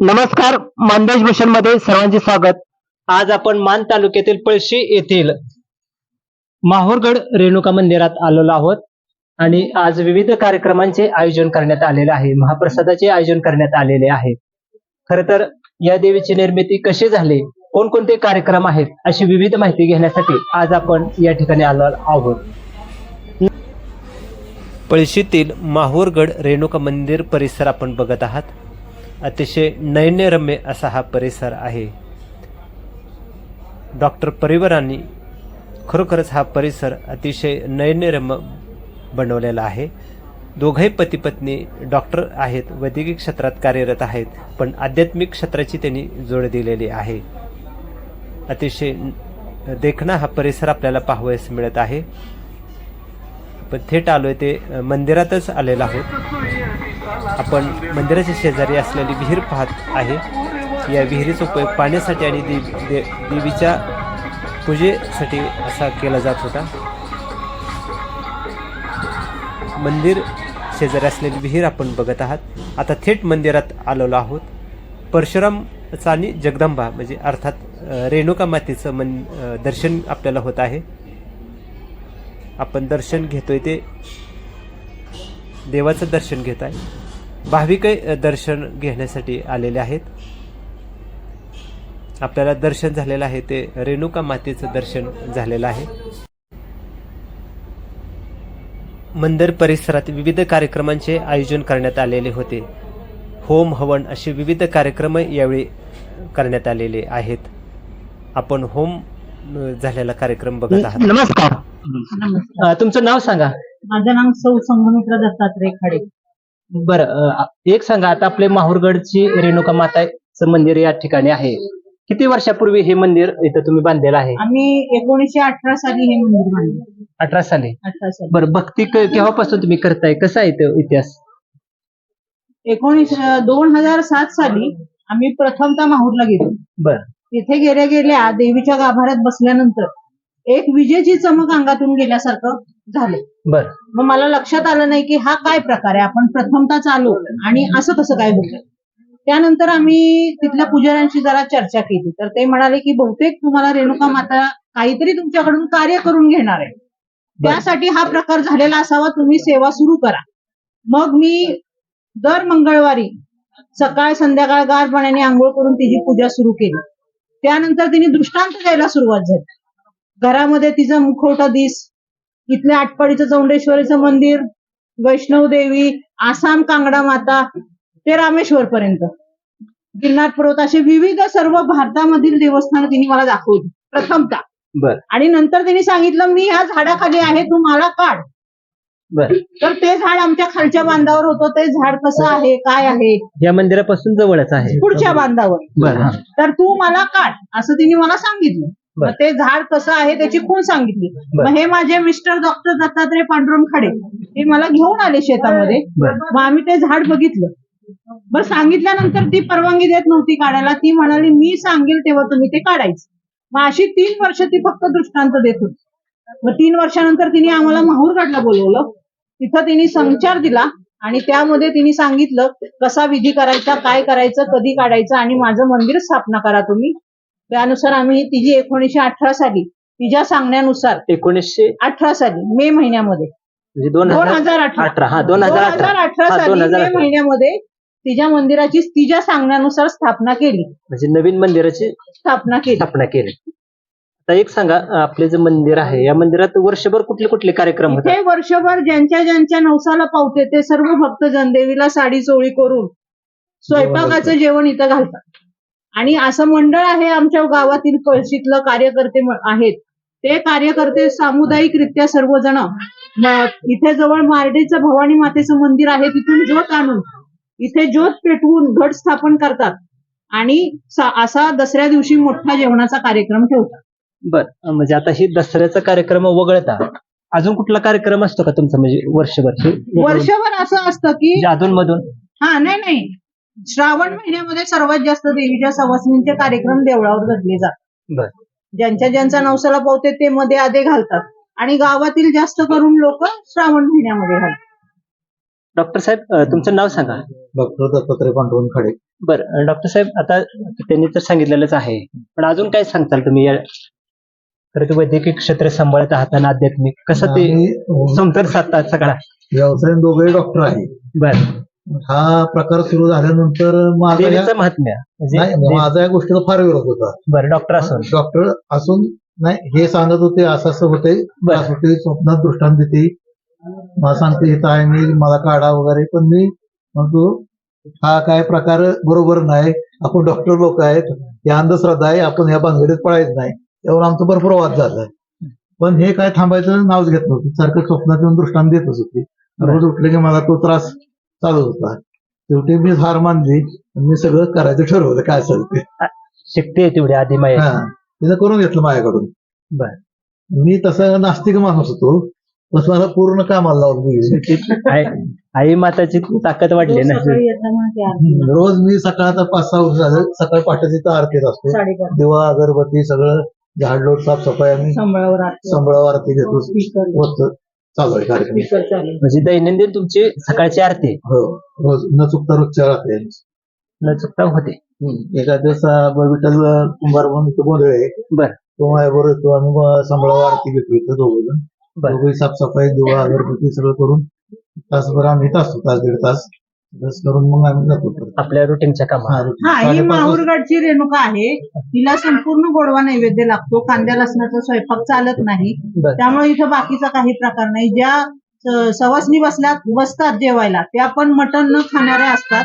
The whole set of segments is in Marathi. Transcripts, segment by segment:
नमस्कार मानदेश भूषणमध्ये सर्वांचे स्वागत. आज आपण मान तालुक्यातील पळशी येथील माहूरगड रेणुका मंदिरात आलेलो आहोत आणि आज विविध कार्यक्रमांचे आयोजन करण्यात आलेले आहे महाप्रसादाचे आयोजन करण्यात आलेले आहे. खर तर या देवीची निर्मिती कशी झाली कोणकोणते कार्यक्रम आहेत अशी विविध माहिती घेण्यासाठी आज आपण या ठिकाणी आलो आहोत. पळशीतील माहूरगड रेणुका मंदिर परिसर आपण बघत आहात. अतिशय नयनरम्य असा हा परिसर आहे. डॉक्टर परिवारांनी खरोखरच हा परिसर अतिशय नयनरम्य बनवलेला आहे. दोघंही पतीपत्नी डॉक्टर आहेत वैद्यकीय क्षेत्रात कार्यरत आहेत पण आध्यात्मिक क्षेत्राची त्यांनी जोड दिलेली आहे. अतिशय देखणा हा परिसर आपल्याला पाहावयास मिळत आहे. पण थेट आलोय ते मंदिरातच आलेला आहोत. आपण मंदिराच्या शेजारी असलेली विहीर पाहत आहे. या विहिरीचा उपयोग पाण्यासाठी आणि देव दे, देवीच्या पूजेसाठी असा केला जात होता. मंदिर शेजारी असलेली विहीर आपण बघत आहात. आता थेट मंदिरात आलेलो आहोत. परशुरामचा आणि जगदंबा म्हणजे अर्थात रेणुका मातेचं मन दर्शन आपल्याला होत आहे. आपण दर्शन घेतोय ते देवाचं दर्शन घेत आहे. भाविकही दर्शन घेण्यासाठी आलेले आहेत. आपल्याला दर्शन झालेलं आहे ते रेणुका मातेचं दर्शन झालेलं आहे. मंदिर परिसरात विविध कार्यक्रमांचे आयोजन करण्यात आलेले होते. होम हवन असे विविध कार्यक्रम यावेळी करण्यात आलेले आहेत. आपण होम झालेला कार्यक्रम बघत आहात. नमस्कार. नमस्कार. तुमचं नाव सांगा. माझं नाव सौ संघमित्र दत्तात्रय खाडे. बरं एक सांगा आता आपले माहूरगडची रेणुका माताचं मंदिर या ठिकाणी आहे. किती वर्षापूर्वी हे मंदिर इथं तुम्ही बांधलेलं आहे? आम्ही एकोणीसशे अठरा साली हे मंदिर बांधलं. अठरा साली? अठरा साली. बरं भक्ती क- केव्हापासून तुम्ही करताय? कसा आहे तो इतिहास? एकोणीस दोन हजार सात साली आम्ही प्रथमतः माहूरला गेलो. बरं. तिथे गेल्या गेल्या देवीच्या गाभाऱ्यात बसल्यानंतर एक विजेची चमक अंगातून गेल्यासारखं झालं. बरं. मग मला लक्षात आलं नाही की हा काय प्रकार आहे? आपण प्रथमतः चालू आणि असं कसं काय होतं? त्यानंतर आम्ही तिथल्या पुजाऱ्यांशी जरा चर्चा केली. तर ते म्हणाले की बहुतेक तुम्हाला रेणुका माता काहीतरी तुमच्याकडून कार्य करून घेणार आहे त्यासाठी हा प्रकार झालेला असावा तुम्ही सेवा सुरू करा. मग मी दर मंगळवारी सकाळ संध्याकाळ गार पाण्याने आंघोळ करून तिची पूजा सुरू केली. त्यानंतर तिने दृष्टांत द्यायला सुरुवात झाली. घरामध्ये तिचा मुखवटा दिस इथल्या आटपाडीचं चौंडेश्वरीचं मंदिर वैष्णव देवी आसाम कांगडा माता ते रामेश्वर पर्यंत गिरनार पर्वत असे विविध सर्व भारतामधील देवस्थान तिने मला दाखवली. प्रथमतः. बरं. आणि नंतर तिने सांगितलं मी ह्या झाडाखाली आहे तू मला काढ. बरं. तर ते झाड आमच्या खालच्या बांधावर होतं. ते झाड कसं आहे काय आहे? या मंदिरापासून जवळच आहे. पुढच्या बांधावर. बरं. तर तू मला काढ असं तिने मला सांगितलं. मग ते झाड कसं आहे त्याची खूण सांगितली. मग हे माझे मिस्टर डॉक्टर दत्तात्रय पांडुरंग खाडे ते मला घेऊन आले शेतामध्ये. मग आम्ही ते झाड बघितलं. बरं सांगितल्यानंतर ती परवानगी देत नव्हती काढायला. ती म्हणाली मी सांगेल तेव्हा तुम्ही ते काढायचं. मग अशी तीन वर्ष ती फक्त दृष्टांत देत होती. मग तीन वर्षानंतर तिने आम्हाला माहूरगडला बोलवलं. तिथं तिने संचार दिला आणि त्यामध्ये तिने सांगितलं कसा विधी करायचा काय करायचं कधी काढायचं आणि माझं मंदिर स्थापना करा तुम्ही. त्यानुसार आम्ही तिची एकोणीशे अठरा साली तिच्या सांगण्यानुसार एकोणीसशे अठरा साली मे महिन्यामध्ये. म्हणजे दोन दोन हजार हजार अठरा. अठरा. हा दोन हजार अठरा. अठरा हा, साली 2018. मे महिन्यामध्ये तिच्या मंदिराची तिच्या सांगण्यानुसार स्थापना केली. म्हणजे नवीन मंदिराची स्थापना केली. स्थापना केली. आता एक सांगा आपले जे मंदिर आहे या मंदिरात वर्षभर कुठले कुठले कार्यक्रम होतात? इथे वर्षभर ज्यांच्या ज्यांच्या नवसाला पावते ते सर्व भक्त जनदेवीला साडी चोळी करून स्वयंपाकाचं जेवण इथं घालतात. आणि असं मंडळ आहे आमच्या गावातील पळशीतलं कार्यकर्ते आहेत. ते कार्यकर्ते सामुदायिकरित्या सर्वजण इथे जवळ मार्डेचं भवानी मातेचं मंदिर आहे तिथून ज्योत आणून इथे ज्योत पेटवून घट स्थापन करतात. आणि असा दसऱ्या दिवशी मोठा जेवणाचा कार्यक्रम ठेवतात. बर म्हणजे आता हे दसऱ्याचा कार्यक्रम वगळता अजून कुठला कार्यक्रम असतो का तुमचा म्हणजे वर्षभर? वर्षभर असं असतं की अधून मधून हा नाही नाही. श्रावण महिन्यामध्ये सर्वात जास्त देवीच्या सवासणींचे कार्यक्रम देवळावर घडले जातात. बर. ज्यांच्या ज्यांचा नवसाला पावते ते मध्ये आधे घालतात. आणि गावातील जास्त करून लोक श्रावण महिन्यामध्ये घालतात. डॉक्टर साहेब तुमचं नाव सांगा. डॉक्टर दत्तात्रय पांडुरंग खडे. बरं डॉक्टर साहेब आता त्यांनी तर सांगितलेलंच आहे. पण अजून काय सांगताल तुम्ही? या खरं तर वैद्यकीय क्षेत्र सांभाळत आहात आणि आध्यात्मिक कसं ते समतोल साधतात सगळा? व्यवसाय दोघेही डॉक्टर आहे बर. हा प्रकार सुरू झाल्यानंतर माझा या- देवीचं महात्म्य. नाही, म्हणजे माझा या गोष्टीला फार विरोध होता. बरं डॉक्टर असून. डॉक्टर असून नाही हे सांगत होते असं असं होते बरं. त्रास होते स्वप्नात दृष्टांत देते. मला सांगते इथं आहे मी मला काढा वगैरे पण मी म्हणतो हा काय प्रकार बरोबर नाही. आपण डॉक्टर लोक आहेत ही अंधश्रद्धा आहे आपण ह्या भानगडीत पळायचं नाही. त्यावर आमचा भरपूर वाद झालाय. पण हे काय थांबायचं नावच घेत नव्हतं. सारखं स्वप्नात येऊन दृष्टांत देतच होते. रोज उठले की मला तो त्रास चालू होता. शेवटी मी हार मानली. मी सगळं करायचं ठरवलं. काय असेल ते. शिकते तेवढी आधी माहिती हा. तिनं करून घेतलं माझ्याकडून बर. मी तसं नास्तिक माणूस होतो. बस मला पूर्ण कामाला लावून दिली. आई आई माताची ताकद वाढली ना. सकाळी आरती, रोज मी सकाळचा पाच सहा वर्ष झालं. सकाळी पहाटे तिथं आरतीत असतो. दिवा अगरबत्ती सगळं झाडलोट साफसफाई आम्ही संबळावर आरती. संबळावर आरती घेतो. स्पीकर. होत. चालू आहे कार्यक्रम. म्हणजे दैनंदिन तुमची सकाळची आरती हो रोज न चुकता रोजच्या राहते न चुकता होते. एका दिवस विठ्ठल कुंभार म्हणून इथं गोंधळ आहे बर. तो माझ्याबरोबर येतो आम्ही मग संबळावर आरती घेतो इथं दोघं जण बर. दोघंही साफसफाई दिवा अगरबत्ती सगळं करून तासभर आम्ही असतो तास दीड तास. बस करून मग आम्ही जातो परत. आपल्या रुटीनच्या कामात हा, routine. हा ही साडेपाच वाजता- माहूरगडची रेणुका आहे. तिला संपूर्ण गोडवा नैवेद्य लागतो. कांद्या लसणाचा स्वयंपाक चालत नाही. बर. त्यामुळे इथं बाकीचा काही प्रकार नाही. ज्या सवासनी बसल्या बसतात जेवायला त्या पण मटण न खाणाऱ्या असतात.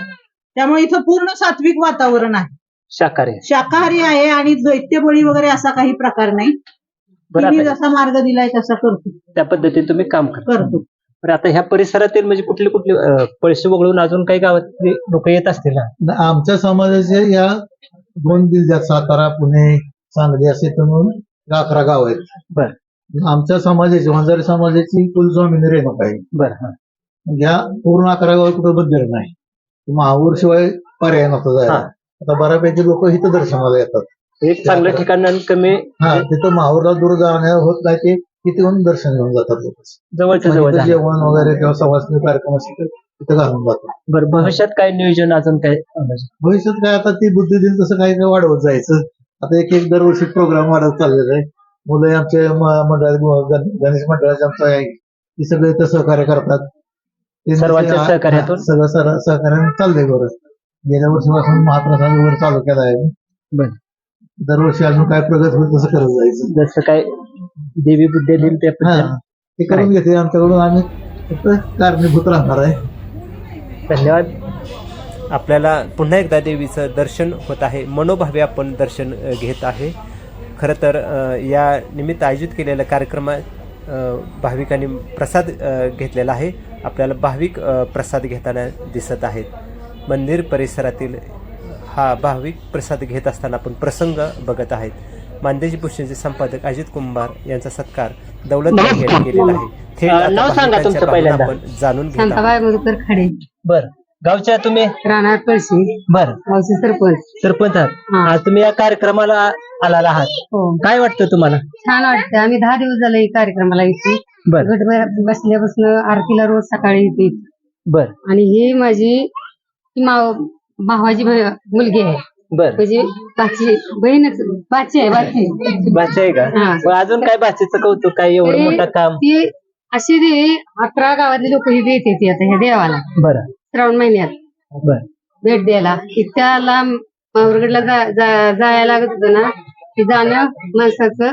त्यामुळे इथं पूर्ण सात्विक वातावरण आहे. शाकाहारी शाकाहारी आहे आणि दैत्यबळी वगैरे असा काही प्रकार नाही. बरं तिने आता जसा मार्ग दिलाय तसा करतो. त्या पद्धतीने तुम्ही काम करता. करतो. बरं आता ह्या परिसरातील म्हणजे कुठले कुठले अं, पळशी वगळून अजून काही गावातले लोक येत असतील ना? न- आमच्या समाजाचे या दोन जिल्ह्यात सातारा पुणे सांगली असे तर म्हणून अकरा गाव आहेत. बर. आमच्या समाजाची वंजारी समाजाची कुलस्वामिनी रेणुका आहे. बरं हा. या पूर्ण अकरा गाव कुठं बंदर नाही. महाऊर शिवाय पर्याय नव्हता जायला. हा. आता बऱ्यापैकी लोक इथं दर्शनाला येतात. एक चांगलं ठिकाण आणि कमी हा तिथं माहूरला दूर जाण्या होत नाही ते तिथे येऊन दर्शन घेऊन जातात लोक. जवळच्या म्हणजे जवळ इथं झालं. जेवण वगैरे किंवा सवासनी कार्यक्रम असेल तर तिथं घालून जातात. बरं भविष्यात काय नियोजन अजून काय? भविष्यात काय आता ती बुद्धी दिली तसं काही काही वाढवत जायचं. आता एक एक दरवर्षी प्रोग्राम वाढत चाललेला आहे. मुलं आमचे म- मंडळात गण- गणेश मंडळाचे आमचं आहे. ती सगळे इथं सहकार्य करतात. ते सर्वांच्या म्हणजे सहकार्यातून? हा, सगळं सर- सहकार्याने चाललंय बरं. गेल्या वर्षीपासून महाप्रसाद वगैरे चालू केला आहे बरं. दरवर्षी अजून काय प्रगत होईल तसं करत जायचं. जसं काय देवी बुद्धी हा. पद्धतीने. ते करून घेते आमच्याकडून आम्ही फक्त कारणीभूत राहणार आहे. धन्यवाद. आपल्याला पुन्हा एकदा देवीचं दर्शन होत आहे. मनोभावे आपण दर्शन अ, घेत आहे. खरं तर अ, या निमित्त आयोजित केलेल्या कार्यक्रमात अ, भाविकांनी प्रसाद अ, घेतलेला आहे. आपल्याला भाविक अ, प्रसाद घेताना दिसत आहेत. मंदिर परिसरातील हा भाविक प्रसाद घेत असताना आपण प्रसंग बघत आहेत. मानदेजी भूषणचे संपादक अजित कुंभार यांचा सत्कार दौलत यांनी केलेला आहे. थेट नाव सांगा तुमचं पहिल्यांदा. आपण जाणून घेत शांताबाई मधुकर खाडे. बर. गावच्या तुम्ही? राहणार पळशी. बर. गावचे सरपंच. सरपंच आहात. हा. आज तुम्ही या कार्यक्रमाला आलेला आहात. हो. काय वाटतं तुम्हाला? छान वाटतं आम्ही दहा दिवस झाले या कार्यक्रमाला येते बर. गट बसल्यापासून आरतीला रोज सकाळी येते. बर. आणि ही माझी ही माव- भावाची मुलगी आहे. बर. म्हणजे बहीणच बाची आहे भाषा आहे का? हा. मग अजून काय भाषेचं कौतुक? काय एवढं मोठं काम? ती अशी अकरा गावातली लोक ही येते ती आता ह्या देवाला. बरं. श्रावण महिन्यात. बर. भेट द्यायला. इतक्या लांब माहूरगडला जा- जा- जायला लागत होतं ना ते जाणं माणसाचं.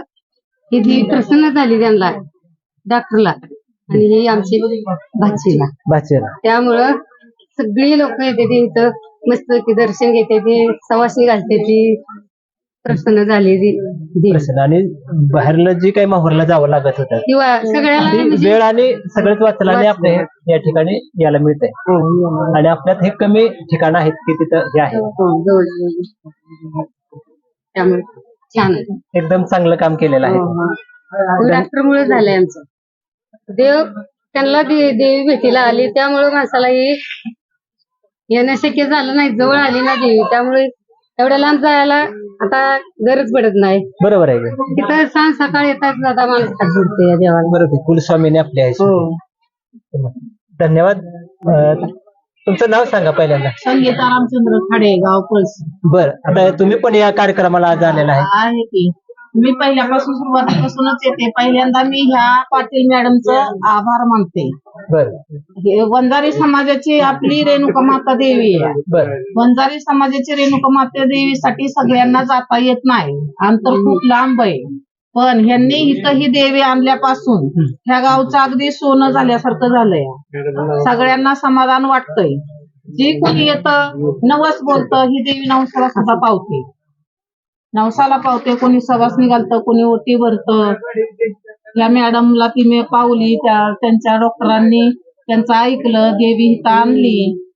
ही ती प्रसन्न झाली त्यांना डॉक्टरला. आणि ही आमची भाचीला भाषेला त्यामुळं सगळी लोक येते ती इथं. मस्त की दर्शन घेते ती सवासणी घालते ती प्रसन्न झाली ती. देव. प्रसन्न. आणि बाहेरला जी काही माहोरला जावं लागत होतं किंवा सगळ्याला ती म्हणजे वेळ आणि सगळंच वाचलं आणि आपल्या हे- या ठिकाणी यायला मिळतंय आणि आपल्यात हे कमी ठिकाण आहेत की तिथं हे आहे. हो, जवळ- त्यामुळे छान आहे. एकदम चांगलं काम केलेलं हो, आहे डॉक्टर मुळे झालंय आमचं. देव त्यांना दे- देवी भेटीला आली त्यामुळे माणसाला ही येणं शक्य झालं नाही जवळ आली ना देवी त्यामुळे एवढ्या लांब जायला आता गरज पडत नाही. बरोबर आहे का? तिथं सांग सकाळ येतात जाता माणूस हात जोडते या देवाला. बरोबर आहे. कुलस्वामीने आपले आहे. हो. धन्यवाद. अं, तुमचं नाव सांगा पहिल्यांदा. संगीता रामचंद्र खाडे गाव पळशी बर. आता तुम्ही पण या कार्यक्रमाला आज आलेला आहे. आहे की. मी पहिल्यापासून सुरुवातीपासूनच येते. पहिल्यांदा मी ह्या पाटील मॅडमचं आभार मानते. बर. हे वंजारी समाजाची आपली रेणुका माता देवी आहे. बर. वंजारी समाजाची रेणुका माता देवीसाठी सगळ्यांना जाता येत नाही. अंतर खूप लांब आहे. पण ह्यांनी इथं ही देवी आणल्यापासून ह्या गावचं अगदी सोनं झाल्यासारखं झालंय. सगळ्यांना समाधान वाटतंय. जे कोणी येतं नवस बोलतं ही देवी नवसाला सुद्धा पावते. नवसाला पावते कोणी सवासनी घालतं कोणी ओटी भरतं. या मॅडमला ती मी पावली त्या त्यांच्या डॉक्टरांनी त्यांचं ऐकलं देवी इथं आणली.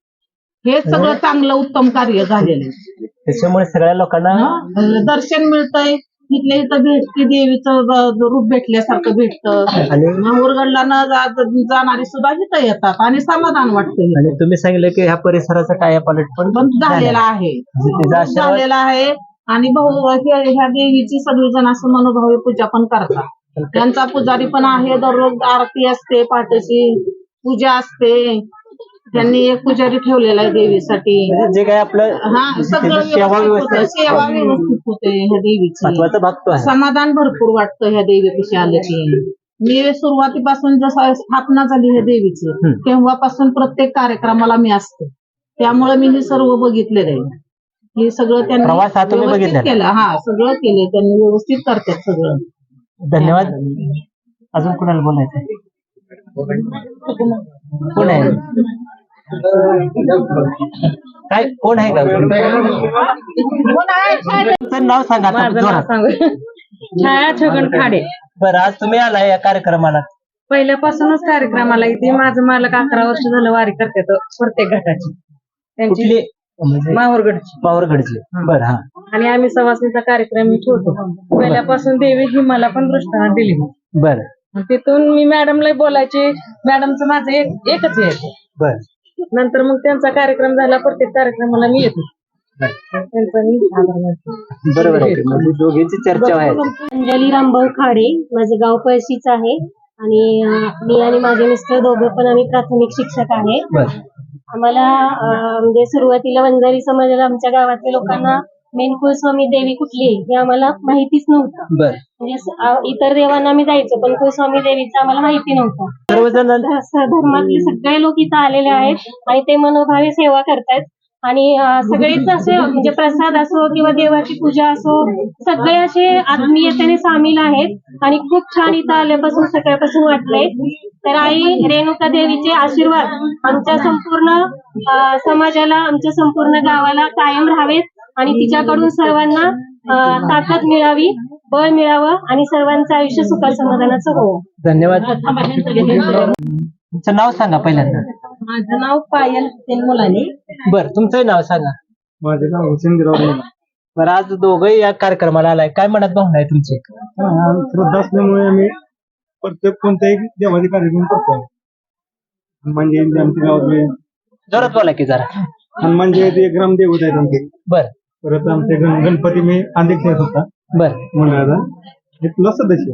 हे सगळं चांगलं उत्तम कार्य झालेलं आहे. त्याच्यामुळे सगळ्या लोकांना हं, दर्शन मिळतंय. इथल्या इथं भेटते देवीचं ब- रूप भेटल्यासारखं भेटतं. आणि माहूरगडला न जा- जाणारी सुद्धा इथं येतात आणि समाधान वाटतं आणि तुम्ही सांगितलं की ह्या परिसराचा टाया पालट पण पण झालेला आहे. म्हणजे झालेला आहे. आणि भाऊ हे- ह्या देवीची सगळीजण असं मनोभावी पूजा पण करतात. त्यांचा पुजारी पण आहे दररोज आरती असते पहाटेची पूजा असते. त्यांनी एक पुजारी ठेवलेला आहे देवीसाठी. जे काय आपलं हा सगळं सेवा व्यवस्थित होतं. ह्या देवीची. समाधान भरपूर वाटतं ह्या देवीपाशी आलं की मी सुरुवातीपासून जसं स्थापना झाली ह्या देवीची. तेव्हापासून प्रत्येक कार्यक्रमाला मी असते. त्यामुळे मी हे सर्व बघितलेलं आहे. हे सगळं त्यांनी प्रवास हा तुम्ही व्यवस्थित बघितलेला? केलं. हा सगळं केलं त्यांनी व्यवस्थित करतात सगळं. धन्यवाद. अजून कोणाला बोलायचं कोण आहे? काय? कोण आहे? का तुमचं नाव सांगा आता माझं नाव जोरात. सांगू. छाया छगन खाडे. बरं आज तुम्ही आलाय या कार्यक्रमाला. पहिल्यापासूनच कार्यक्रमाला इथे माझं मालक अकरा वर्ष झालं वारी करतात प्रत्येक घाटाची. त्यांची कुठली? म्हणजे माहूरगडची पावरगडची बरं हा. आणि आम्ही सवासणीचा कार्यक्रम मी ठेवतो पहिल्यापासून देवी ही मला पण दृष्टांत दिली बरं. मग तिथून मी मॅडमला बोलायचे मॅडमचं माझं एक एकच आहे. बरं. नंतर मग त्यांचा कार्यक्रम झाला प्रत्येक कार्यक्रमाला मी येतो. त्यांचा मी आभार मानते. बरोबर आहे म्हणजे दोघींची चर्चा व्हायची. अंजली रामभाऊ खाडे माझं गाव पळशीच आहे. आणि अं, मी आणि माझे मिस्टर दोघं पण आम्ही प्राथमिक शिक्षक आहे. बरं. आम्हाला म्हणजे सुरुवातीला वंजारी समाजाला आमच्या गावातल्या लोकांना मेन कुलस्वामी देवी कुठली आहे हे आम्हाला माहितीच नव्हतं. म्हणजे इतर देवांना आम्ही जायचो पण कुलस्वामी देवीचं आम्हाला माहिती नव्हतं. सर्वजण धर्मातले सगळे लोक इथं आलेले आहेत आणि ते मनोभावे सेवा करतायत. आणि सगळेच असे म्हणजे प्रसाद असो किंवा देवाची पूजा असो सगळे असे आत्मीयतेने सामील आहेत आणि खूप छान इथं आल्यापासून सकाळपासून वाटलंय. तर आई रेणुका देवीचे आशीर्वाद आमच्या संपूर्ण समाजाला आमच्या संपूर्ण गावाला कायम राहावेत आणि तिच्याकडून सर्वांना ताकद मिळावी बळ मिळावं आणि सर्वांचं आयुष्य सुखा समाधानाचं हो धन्यवाद तुमचं नाव सांगा पहिल्यांदा. माझं नाव पायल मुलाने बरं तुमचं नाव सांगा. माझे नाव हुसेन गिराव बरं आज दोघंही या कार्यक्रमाला आलाय. काय म्हणत भावना आहे तुमची? श्रद्धा असल्यामुळे आम्ही प्रत्येक कोणत्याही देवाचे कार्यक्रम करतो. म्हणजे आमच्या गावातले जोरात बोला की जरा. हनुमान जयंती ग्रामदेवत आहेत आमचे. बर. परत आमचे गण- गणपती मी अध्यक्ष होता. बर. मंडळाचा इथला सदस्य.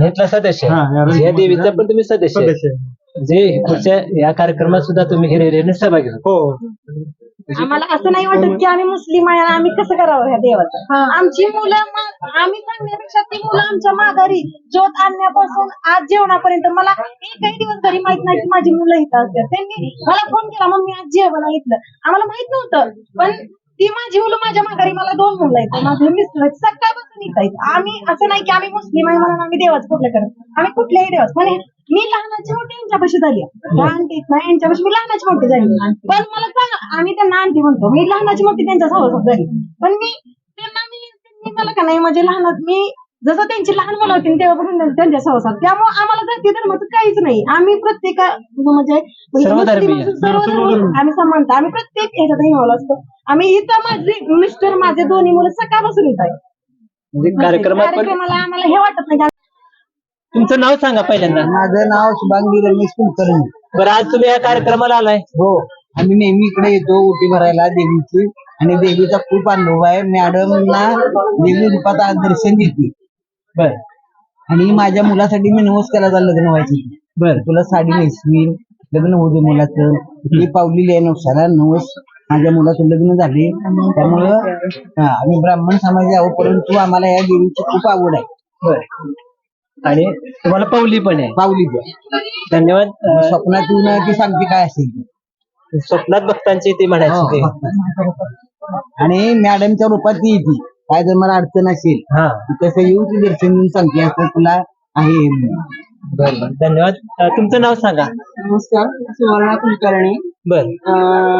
घेतला सदस्य हा, या देवीचा पण तुम्ही सदस्य आहे. सदस्य आहे. जे पुढच्या या कार्यक्रमात सुद्धा तुम्ही हिरिरीने सहभागी होता. हो. आम्हाला असं नाही वाटत की आम्ही मुस्लिम आहे आणि आम्ही कसं करावं ह्या देवाचं? आमची मुलं मग आम्ही सांगण्यापेक्षा ती मुलं आमच्या माघारी ज्योत आणण्यापासून आज जेवणापर्यंत मला एकही दिवस घरी माहीत नाही की माझी मुलं इथं असतात. त्यांनी मला फोन केला मम्मी आज जेवण इथलं. आम्हाला माहीत नव्हतं. पण ती माझी मुलं माझ्या माघारी मला दोन मुलं आहेत. माझे मिस्टर आहेत. सकाळपासून इथं आहेत. आम्ही असं नाही की आम्ही मुस्लिम आहे म्हणून आम्ही देवाचं कुठलं करत आम्ही कुठल्याही देवाचं. म्हणे मी लहानाची मोठी यांच्यापाशी झाली लहान नाही यांच्यापाशी मी लहानाची मोठी झाली पण मला सांग आम्ही त्यांना आणखी म्हणतो. मी लहानाची मोठी त्यांच्या सहवासात झाली. पण मी त्यांना मी मला का नाही म्हणजे लहान मी जसं त्यांची लहान मुलं होती तेव्हापासून त्यां- त्यांच्या सहवासात त्यामुळे आम्हाला जाती धर्माचं काहीच नाही. आम्ही प्रत्येक म्हणजे सर्व धर्म आम्ही समानता. आम्ही प्रत्येक ह्याच्यात इन्व्हॉल्व असतो. आम्ही इथं माझे मिस्टर माझे दोन्ही मुलं सकाळपासून येत आहेत. म्हणजे कार्यक्रमात पण कार्यक्रमाला आम्हाला हे वाटत नाही की तुमचं नाव सांगा पहिल्यांदा. माझं नाव शुभांगी रमेश कुलकर्णी. बरं आज तुम्ही या कार्यक्रमाला आलाय. हो. आम्ही नेहमी इकडे येतो उटी भरायला देवीची. आणि देवीचा खूप अनुभव आहे. मॅडमना देवी रूपात आज दर्शन देते. बर. आणि माझ्या मुलासाठी मी नवस केला लग्न व्हायचं. बर. तुला साडी नेसवीन लग्न होऊ दे मुलाचं. मी पावलेली आहे नवसाला नवस माझ्या मुलाचं लग्न झाले. त्यामुळं आम्ही ब्राह्मण समाज आहो परंतु आम्हाला या देवीची खूप आवड आहे. आणि तुम्हाला पावली पण आहे. पावलीची धन्यवाद. अं, स्वप्नात येऊन ती सांगते काय असेल ते. स्वप्नात भक्तांची ती म्हणायची हो, ते. आणि मॅडमच्या रूपात ती येते. काय जर मला अडचण असेल हा. तसं येऊन ती दर्शन देऊन सांगते असं तुला आहे म्हणून. बरं धन्यवाद. अं, तुमचं नाव सांगा. नमस्कार सुवर्णा कुलकर्णी. बर.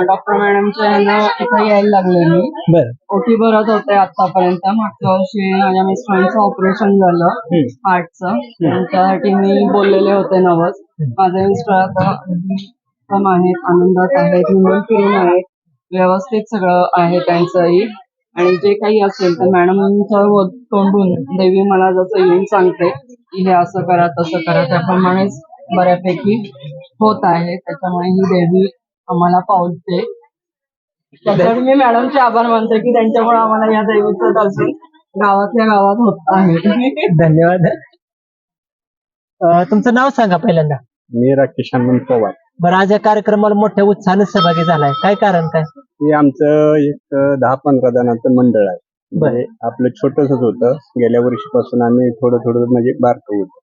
डॉक्टर मॅडमच्या ह्यांना इथं यायला लागले मी. बर. ओटी भरत होते आतापर्यंत. मागच्या वर्षी माझ्या मिस्टरांचं ऑपरेशन झालं हार्टचं. त्यासाठी मी बोललेले होते नवस. माझे मिस्टर आता उत्तम आहेत आनंदात आहेत निघून फिरून आहेत. व्यवस्थित सगळं आहे त्यांचंही. आणि जे काही असेल तर मॅडमच्या व- तोंडून देवी मला जसं येऊन सांगते की हे असं करा तसं करा. त्याप्रमाणेच बऱ्यापैकी होत आहे. त्याच्यामुळे ही देवी आम्हाला पावते. त्याच्यासाठी मी मॅडमचे आभार मानते की त्यांच्यामुळे आम्हाला या देवीचं दर्शन गावातल्या गावात होत आहे. धन्यवाद. अं, तुमचं नाव सांगा पहिल्यांदा. मी राकेश हनुमंत पवार बरं आज या कार्यक्रमाला मोठ्या उत्साहाने सहभागी झालाय. काय कारण काय? हे आमचं एक दहा पंधरा जणांचं मंडळ आहे. म्हणजे आपलं छोटसच होतं. गेल्या वर्षीपासून आम्ही थोडं थोडं म्हणजे बारकं होतो.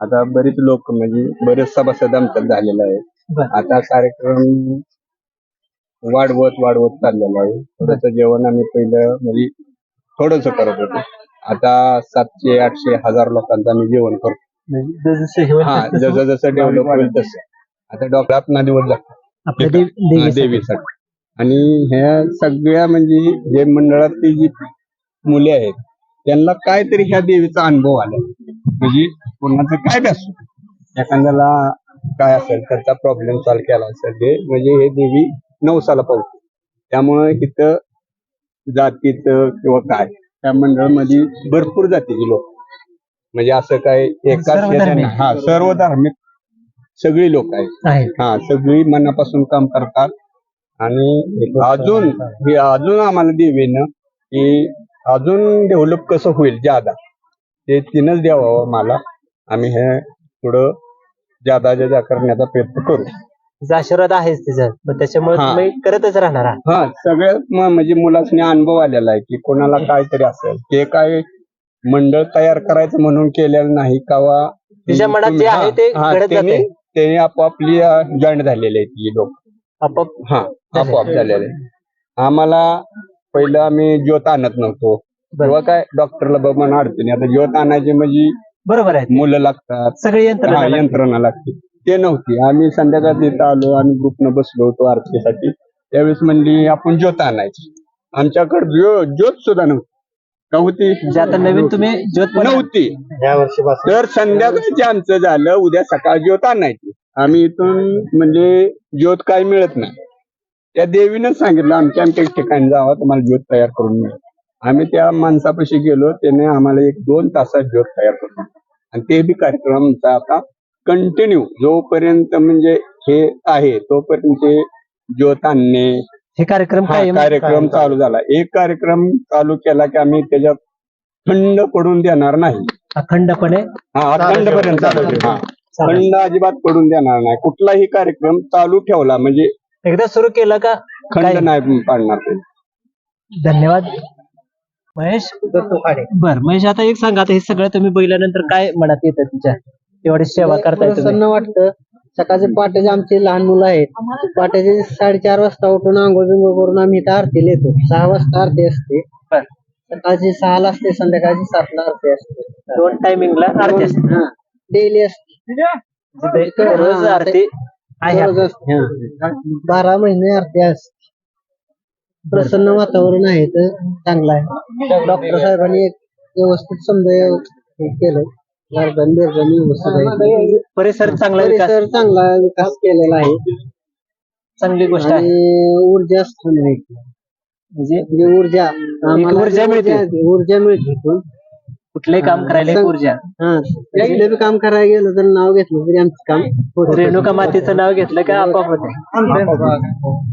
आता बरेच लोक म्हणजे बरेच सभासद आमच्यात झालेला आहे बरं. आता कार्यक्रम वाढवत वाढवत चाललेला आहे. थोडंसं जेवण आम्ही पहिलं म्हणजे थोडस करत होतो. आता सातशे आठशे हजार लोकांचं आम्ही जेवण करतो. म्हणजे जसं डेव्हलप होईल तसं. आता डॉक्टर आपला दिवस जातो आपल्या देव- हा, देवीसाठी. देवीसाठी. आणि ह्या सगळ्या म्हणजे जे मंडळातली जी मुले आहेत त्यांना काहीतरी ह्या देवीचा अनुभव आला. म्हणजे कोणाचं काय बी असो. एखाद्याला काय असेल त्याचा प्रॉब्लेम सॉल्व्ह केला असेल ते म्हणजे हे देवी नवसाला पावते. त्यामुळे इथं जातीचं किंवा काय त्या मंडळामध्ये भरपूर जातीचे लोक. म्हणजे असं काय एकाच. हा सर्व धार्मिक सगळी लोक आहेत. आहे हा सगळी मनापासून काम करतात. आणि अजून हे अजून आम्हाला देवीनं की अजून डेव्हलप कसं होईल ज्यादा ते तिनंच द्यावं मला आम्ही हे पुढं ज्यादा ज्यादा करण्याचा प्रयत्न करू. आशीर्वाद आहेच तिचा त्याच्यामुळे. तुम्ही करतच राहणार हा सगळ्यात म्हणजे मुलासनी अनुभव आलेला आहे की कोणाला काहीतरी असेल ते काय मंडळ तयार करायचं म्हणून केलेलं नाही कावा तिच्या मनात जे आहे हा, ते आपोआपली जॉईन झालेले आहेत ही लोक. आपोआप? हा आपोआप झालेले आम्हाला पहिलं आम्ही ज्योत आणत नव्हतो. किंवा काय डॉक्टरला बघून अडचणी. आता ज्योत आणायची म्हणजे बरोबर आहे. मुलं लागतात. सगळे यंत्र हा, यंत्रणा लागते. ते नव्हती. आम्ही संध्याकाळी इथं आलो आम्ही ग्रुपनं बसलो होतो आरतीसाठी. त्यावेळेस म्हणली आपण ज्योत आणायची. आमच्याकडे ज्यो ज्योत सुद्धा नव्हती. का होती म्हणजे आता नवीन तुम्ही ज्योत नव्हती तर संध्याकाळची आमचं झालं उद्या सकाळ ज्योत आणायची. आम्ही इथून म्हणजे ज्योत काय मिळत नाही. त्या देवीनं सांगितलं आमच्या आमच्या ठिकाणी जावा तुम्हाला ज्योत तयार करून मिळेल. आम्ही त्या माणसापाशी गेलो त्याने आम्हाला एक दोन तासात ज्योत तयार करून. आणि ते बी कार्यक्रम आमचा आता कंटिन्यू जोपर्यंत म्हणजे हे आहे तोपर्यंत ते ज्योत आणणे हे कार्यक्रम हा काय कार्यक्रम चालू झाला. एक कार्यक्रम चालू केला की आम्ही त्याच्यात खंड पडून देणार नाही. अखंडपणे हा अखंडपर्यंत चालू ठेवू. हा. खंड अजिबात पडून देणार नाही. कुठलाही कार्यक्रम चालू ठेवला म्हणजे एकदा सुरू केलं का? खंड काय? नाही पाडणार ते. धन्यवाद. महेश? बर महेश आता एक सांगा आता हे सगळं तुम्ही बघितल्यानंतर काय मनात येतं तुमच्या? एवढी सेवा करताय तुम्ही? प्रसन्न वाटतं. सकाळचे पहाटेचे आमचे लहान मुलं आहेत. पहाटेचे साडेचार वाजता उठून आंघोळ बिंघोळ करून आम्ही इथं आरतीला येतो सहा वाजता आरती असते. बर. सकाळची सहाला असते संध्याकाळची सातला आरती असते. दोन टायमिंगला आरती असते. डेली असते. जिथे रोज आरती आहे. रोज असते. हा. बारा महिने आरती असते. प्रसन्न वातावरण आहे तर चांगलं आहे. डॉक्टर साहेबांनी एक व्यवस्थित समजा हे केलं. व्यवस्थित आहे. परिसर चांगला विकास परिसर चांगला विकास केलेला आहे. चांगली गोष्ट आहे. आणि ऊर्जा स्थान आहे. म्हणजे म्हणजे ऊर्जा आम्हाला ऊर्जा मिळते. ऊर्जा मिळते इथून. कुठलंही काम करायला एक ऊर्जा. हा. कुठलं बी काम करायला गेलं तर नाव घेतलं तरी आमचं काम होतं. रेणुका मातेचं नाव घेतलं का आपाप होते?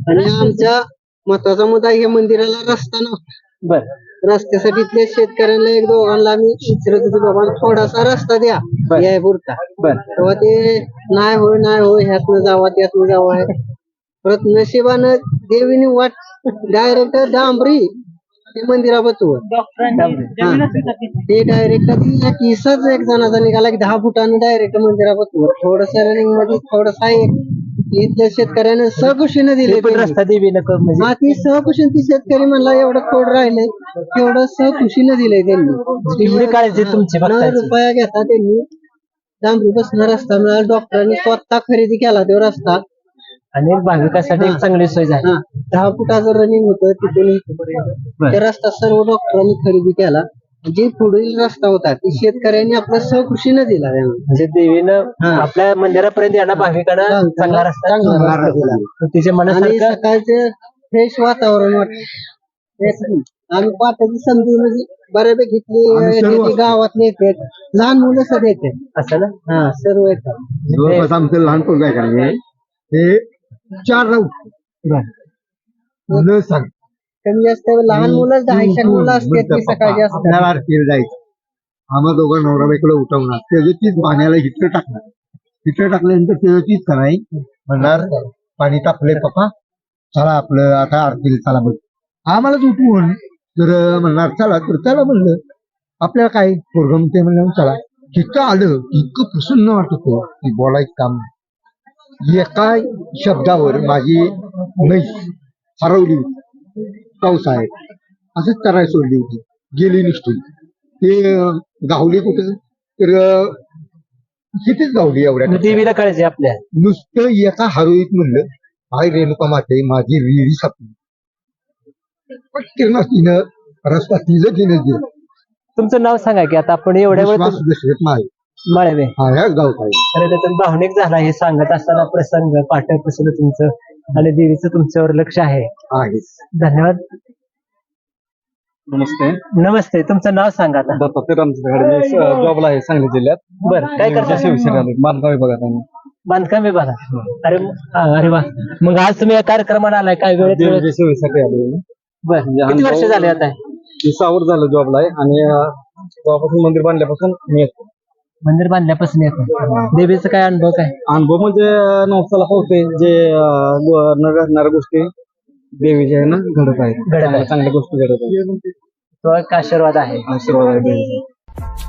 आणि आमच्या महत्त्वाचा मुद्दा हे मंदिराला रस्ता नव्हता. बर. रस्त्यासाठी इथल्या शेतकऱ्यांना एक दोघांना आम्ही विचारत होतो बाबा थोडासा रस्ता द्या याय पुरता. तेव्हा ते नाही होय नाही होय ह्यातनं जावा त्यातनं जावा. आहे परत नशिबानं देवीने वाट डायरेक्ट डांबरी ते मंदिरापासून ते डायरेक्ट किसाच एक जणाचा निघाला की दहा फुटानं डायरेक्ट मंदिरापासून थोडस रनिंगमध्ये थोडस एक इथल्या शेतकऱ्याने सहकुशीनं दिले पण रस्ता देवीनं क- म्हणजे. ती सहकुशीन ती शेतकरी म्हणला एवढं खोड राहिलंय तेवढं सहकुशीनं दिलंय त्यांनी. काळजी तुमची न बघतायची. रुपया घेता त्यांनी. डांबरी बसणार रस्ता मिळाला. डॉक्टरांनी स्वतः खरेदी केला तो रस्ता. आणि भाविकासाठी एक चांगली सोय झाली. हा दहा फुटाचं रनिंग होतं तिथून इथपर्यंत ते रस्ता सर्व डॉक्टरांनी खरेदी केला. जे पुढील रस्ता होता ते शेतकऱ्यांनी आपल्या सहकुशीनं दिला. म्हणजे देवीनं आपल्या मंदिरापर्यंत येणार भाविकांना चांगला रस्ता चांगला रस्ता दिला. तिच्या आणि मनासारखं सकाळचं फ्रेश वातावरण वाटत आम्ही पाठाची संधी म्हणजे बऱ्यापैकी इथली येते, गावातले येतात लहान मुलं सध्या येतात असं ना? हा सर्व येतात जवळपास आमचं लहानपण काय करायचे हे चार राऊत. न सांग. कमी जास्त लहान मुलं दहा एक मुलं असतात ती असतात आपल्याला आरतीला जायचं. आम्हा दोघं नवरा बायकोला उठवणार. त्याचं तीच पाण्याला हिटर टाकणार. हिटर टाकल्यानंतर त्याचं तीच कराय म्हणणार पाणी तापले पप्पा. चला आपलं आता आरतीला चला बघ. आम्हालाच उठवून तर म्हणणार चला तर चला म्हणलं. आपल्याला काय पोरगम ते म्हणलं चला. तिथं आलं इतकं प्रसन्न वाटत होतं की बोलायचं काम नाही. एका शब्दावर माझी म्हैस हरवली. होती पावसाळ्यात असंच करायला सोडली होती. गेली नुसती. ते गावली कुठं? तर कितीच गावली एवढ्या देवीला काळजी आपल्या. नुसतं एका हरवीत म्हणलं हाय रेणुका माते माझी विहिरी सापली पटकन तिनं रस्ता तिचं तिनं दिलं. तुमचं नाव सांगा की आता आपण एवढ्या वेळ विश्वास दशरथ माळे माळवे. हा ह्याच गावचा आहे. अरे त्यातून भावनिक झाला हे सांगत असताना प्रसंग पाठपासून तुमचं. आणि देवीचं तुमच्यावर लक्ष आहे. आहेच धन्यवाद. नमस्ते. नमस्ते. तुमचं नाव सांगा आता. दत्तात्रय रामचंद्र जॉबला आहे सांगली जिल्ह्यात. बरं काय करता? शिवसेना बांधकाम विभागात आहे बांधकाम विभागात. अरे हा, अरे वा. मग आज तुम्ही या कार्यक्रमाला आलाय. काय वेळेत वेळेत? देवीच्या सेवेसाठी आलो मी. बर. किती वर्ष झाले आता? मी सावर झालं जॉबला आहे. आणि अं, तेव्हापासून मंदिर बांधल्यापासून मी येतो. मंदिर बांधल्यापासून येतो देवीचा काय अनुभव काय? अनुभव म्हणजे नवसाला होते जे अं, ग- न घडणाऱ्या गोष्टी देवीच्या आहे ना घडत आहेत. घडत आहेत. चांगल्या- चांगल्या गोष्टी घडत आहेत. तो एक आशीर्वाद आहे. आशीर्वाद आहे देवीचा.